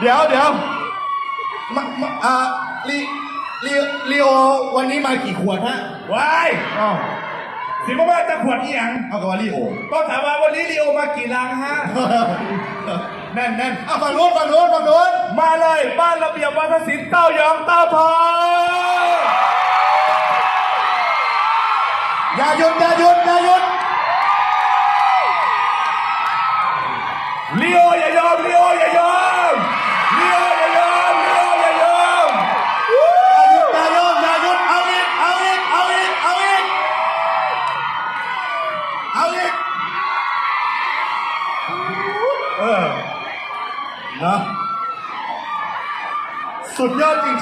เดี๋ยวเดี๋ยวมามาอ่าลีลีลีโอวันนี้มากี่ขวดฮะว้ายอ้าวสิว่าว่าจะขวดอีหยังเอากับว่าลีโอก็ถามว่าวันนี้ลีโอมากี่ลังฮะ แน่นแน่นอะฝั่งนู้นฝั่งนู้นฝั่งนู้นมาเลยบ้านระเบียบวัฒนศิลป์เต้ายองเต้าทองอย่าหยุดอย่าหยุดอย่าหยุดลีโออย่ายอมลีโออย่ายอม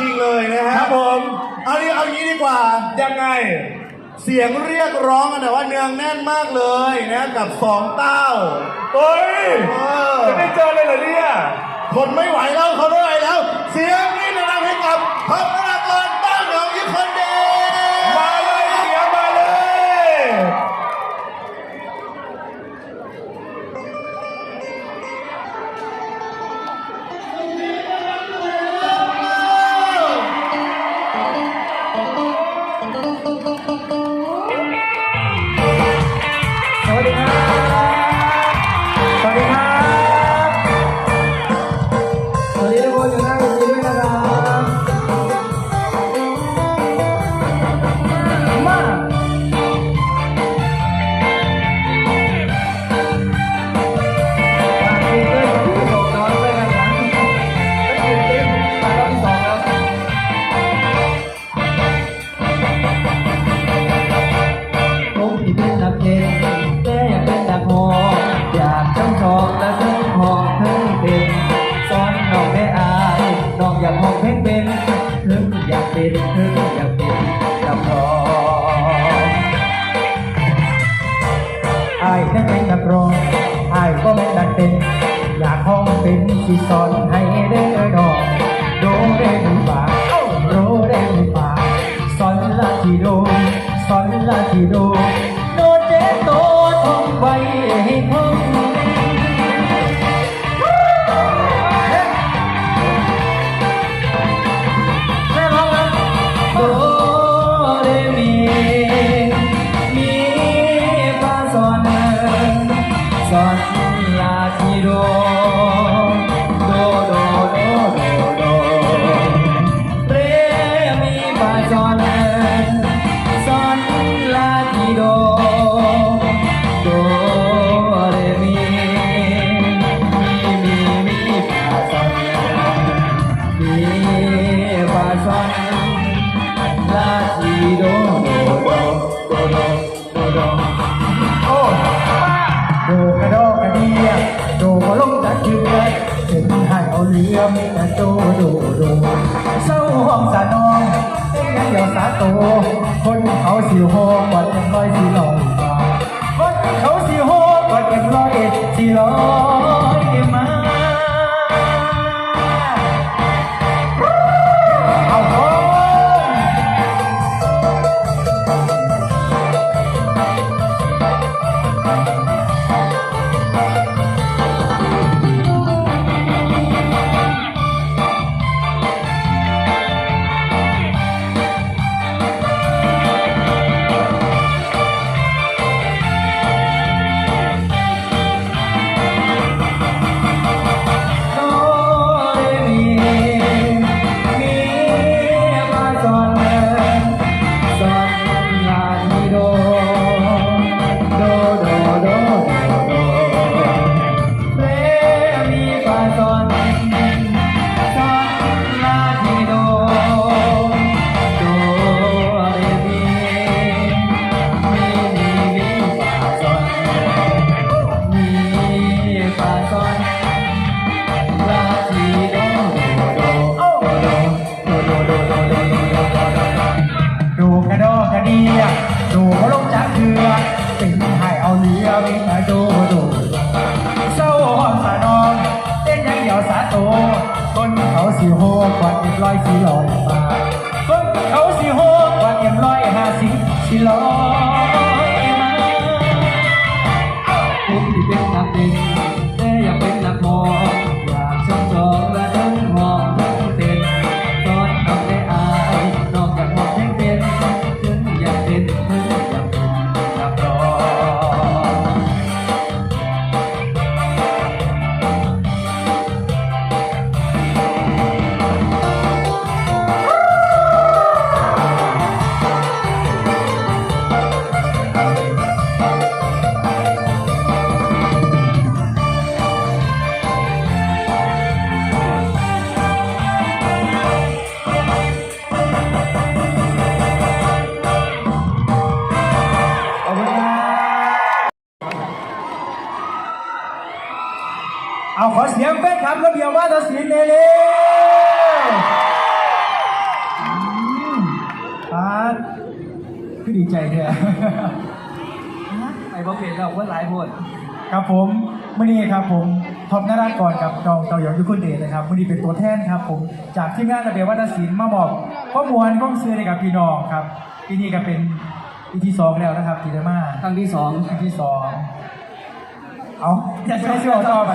ริง ๆ เลยนะคฮะรับผมเอานี้เอางี้ดีกว่า ยังไง เสียงเรียกร้องกันนะว่าเนืองแน่นมากเลยนะกับสองเต้า เฮ้ยเออจะได้เจอเลยเหรอเนี่ย ทนไม่ไหวแล้วเขาไม่ไหวแล้ว เสียงนี่ดังให้กับพัฒนา ยแค่เป็นนักร้องอายก็ไม่ดักเต้นอยากห้องเป็นที่สอน Señor. ดูก็ลงจากเรือถึงให้เอาเรือมีแต่โดโดโดเศร้าห้องสานองเดียวสาโตคนเขาสิวหอกอดกันร้อยสิหล Lord. ไอ้บ่เป็นเราว่าหลายโพดครับผมมื่อนี้ครับผมท็อปนารากรกับน้องเต่าหยองยุคุณเดชนะครับมื่อนี้เป็นตัวแทนครับผมจากทีมงานระเบียบวัฒนศิลป์มาบอกข้อมูลข้อมซื้อให้กับพี่น้องครับปีนี้ก็เป็นปีที่สองแล้วนะครับทีเดมาครั้งที่สองปีที่สองเอาอย่าใช้เสื้อต่อไป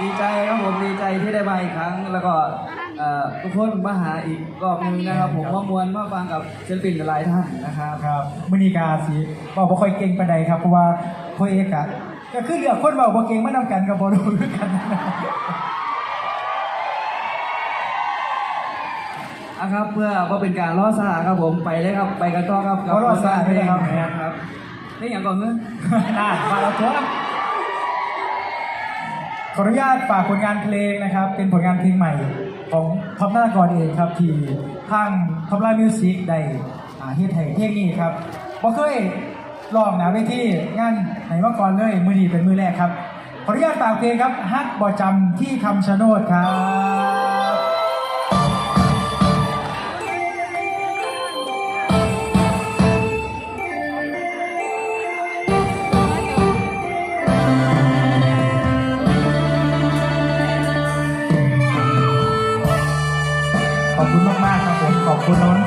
ดีใจครับผมดีใจที่ได้มาอีกครั้งแล้วก็เอ่อ ทุกคนมาหาอีกรอบหนึงนะครับ ผมว่ามวลมาฟังกับศิลปินหลายท่านนะครับครับมื่อนี้กาสีบอกบ่ค่อยเก่งปานใดครับเพราะว่าพ่อเอกอะก็คือเลือกคนเบาบ่เก่งมานำกันกับบอรู้คือกันอะครับเพื่อว่าเป็นการล่อสาครับผมไปเลยครับไปกันต่อครับกัเอาล่อซ่าเพลงได้ครับครับนี่อย่างก่อนเนอะน่ามาแล้วตัวขออนุญาตฝากผลงานเพลงนะครับ เป็นผลงานเพลงใหม่ ของทับหนารากรเองครับที่ทางท็อปไลน์มิวสิกได้เฮ็ดให้เพลงนี้ครับบ่เคยลองนะเวทีงานไหนมาก่อนเลยมือดีเป็นมือแรกครับขออนุญาตฝากเพลงครับฮักบ่จำที่คำชะโนดครับ ครับผม ขอบคุณน้องใจด้านห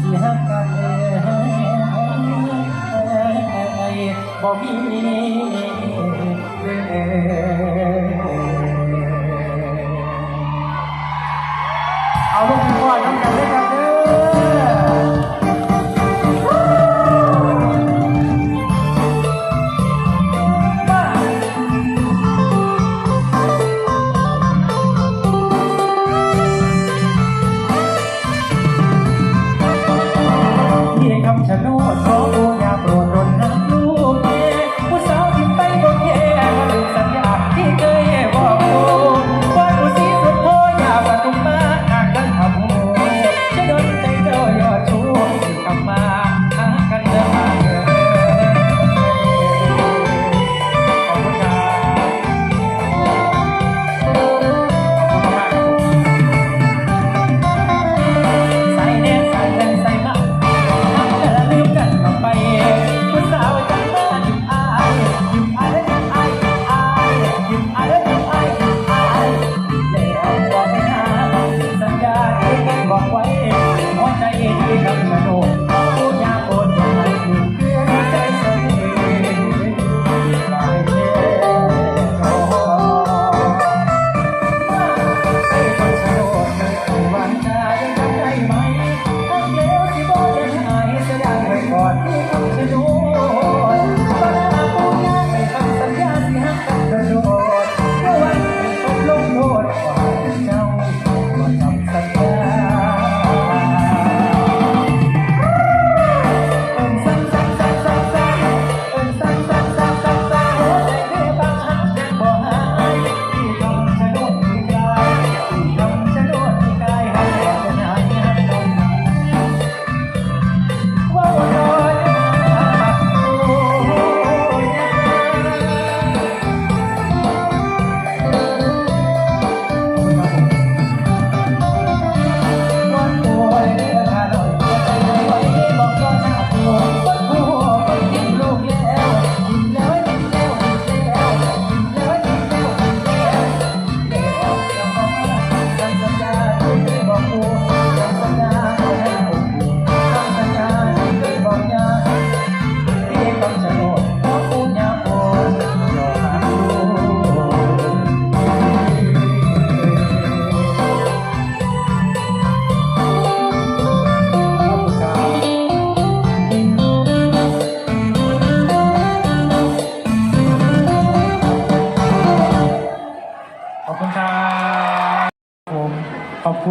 สียกันบ่มีเอาลูกพ่อ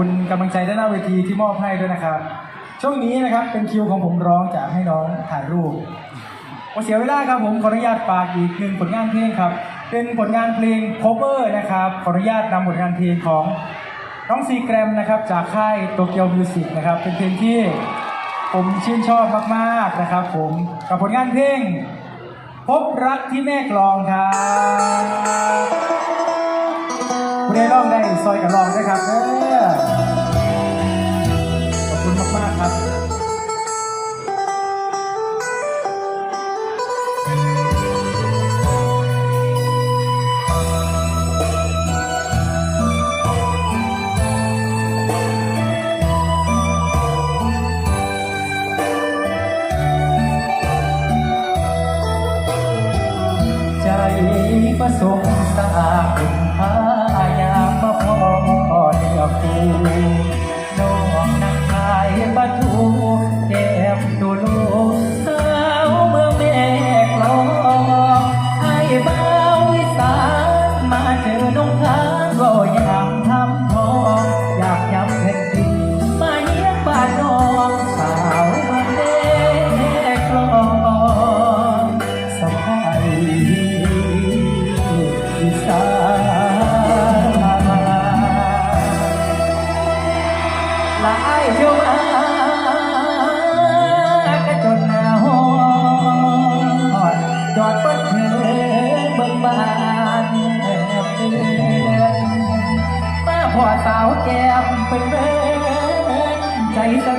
คุณกำลังใจด้านหน้าเวทีที่มอบให้ด้วยนะครับ ช่วงนี้นะครับเป็นคิวของผมร้องจะให้น้องถ่ายรูปว่าเสียเวลาครับผมขออนุญาตฝากอีกหนึ่งผลงานเพลงครับ เป็นผลงานเพลง cover นะครับขออนุญาตนำผลงานเพลงของน้องซีแกรมนะครับจากค่ายโตเกียวมิวสิกนะครับเป็นเพลงที่ผมชื่นชอบมากๆนะครับ ผมกับผลงานเพลง พบรักที่แม่กลองครับคุณได้ร้องได้ซอยกับร้องด้วยครับ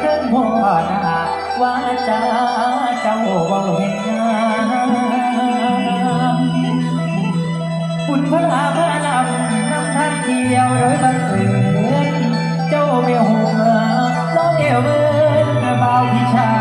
เดินหัวหน้าว่าจะเจ้าเบาเห็นงามบุญพระอาพระลำนำท่านเทียวโดยบันเอิญเจ้าเมียวหัวน้องเอวเอิญเบาพิชา